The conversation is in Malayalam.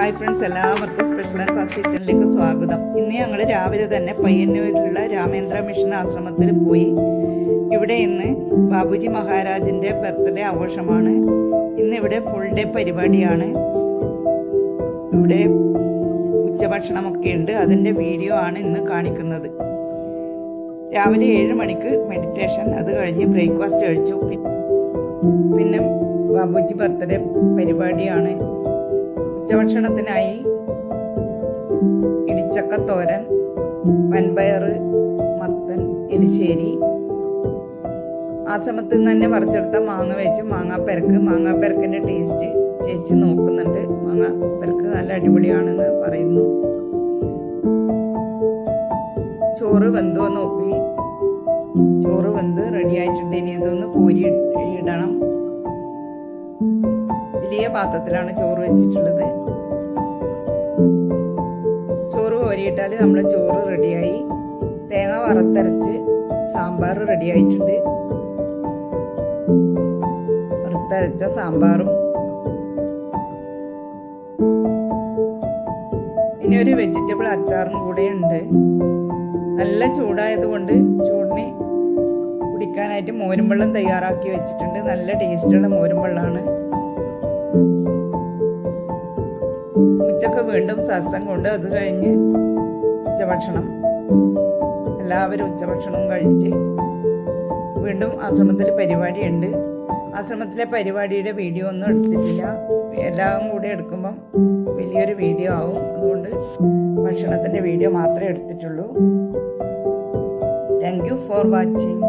ഹായ് ഫ്രണ്ട്സ് എല്ലാവർക്കും സ്പെഷ്യൽ ക്ലാസ് കിച്ചണിലേക്ക് സ്വാഗതം. ഇന്ന് ഞങ്ങൾ രാവിലെ തന്നെ പയ്യന്നൂരിലുള്ള രാമേന്ദ്ര മിഷൻ ആശ്രമത്തിൽ പോയി. ഇവിടെ ഇന്ന് ബാബുജി മഹാരാജിന്റെ ബർത്ത്ഡേ ആഘോഷമാണ്. ഇന്ന് ഇവിടെ ഫുൾ ഡേ പരിപാടിയാണ്. ഇവിടെ ഉച്ചഭക്ഷണമൊക്കെ ഉണ്ട് അതിന്റെ വീഡിയോ ആണ് ഇന്ന് കാണിക്കുന്നത്. രാവിലെ ഏഴ് മണിക്ക് മെഡിറ്റേഷൻ അത് കഴിഞ്ഞ് ബ്രേക്ക്ഫാസ്റ്റ് കഴിച്ചു. പിന്നെ ബാബുജി ബർത്ത്ഡേ പരിപാടിയാണ്. ഉച്ചഭക്ഷണത്തിനായി ഇടിച്ചക്കത്തോരൻ വൻപയർ മത്തൻ എലിശ്ശേരി. ആ സമയത്ത് തന്നെ പറിച്ചെടുത്ത മാങ്ങ വെച്ച് മാങ്ങാപ്പരക്ക്. മാങ്ങാപ്പരക്കിന്റെ ടേസ്റ്റ് ചേച്ചി നോക്കുന്നുണ്ട്. മാങ്ങാപ്പരക്ക് നല്ല അടിപൊളിയാണെന്ന് പറയുന്നു. ചോറ് വെന്തോ നോക്കി. ചോറ് വെന്ത് റെഡി ആയിട്ടുണ്ട്. ഇനി എന്തോന്ന് കോരി വലിയ പാത്രത്തിലാണ് ചോറ് വെച്ചിട്ടുള്ളത്. ചോറ് കോരിയിട്ടാൽ നമ്മുടെ ചോറ് റെഡിയായി. തേങ്ങ വറുത്തരച്ച് സാമ്പാർ റെഡിയായിട്ടുണ്ട്. വറുത്തരച്ച സാമ്പാറും. ഇനി ഒരു വെജിറ്റബിൾ അച്ചാറും കൂടെ ഉണ്ട്. നല്ല ചൂടായതുകൊണ്ട് ചൂടിന് കുടിക്കാനായിട്ട് മോരും വെള്ളം തയ്യാറാക്കി വെച്ചിട്ടുണ്ട്. നല്ല ടേസ്റ്റുള്ള മോരും വെള്ളമാണ് ഉച്ചയ്ക്ക് വീണ്ടും സത്സംഗം ഉണ്ട്. അത് കഴിഞ്ഞ് ഉച്ചഭക്ഷണം. എല്ലാവരും ഉച്ചഭക്ഷണവും കഴിച്ച് വീണ്ടും ആശ്രമത്തിൽ പരിപാടിയുണ്ട്. ആശ്രമത്തിലെ പരിപാടിയുടെ വീഡിയോ ഒന്നും എടുത്തിട്ടില്ല. എല്ലാം കൂടി എടുക്കുമ്പം വലിയൊരു വീഡിയോ ആവും. അതുകൊണ്ട് ഭക്ഷണത്തിന്റെ വീഡിയോ മാത്രമേ എടുത്തിട്ടുള്ളൂ. Thank you for watching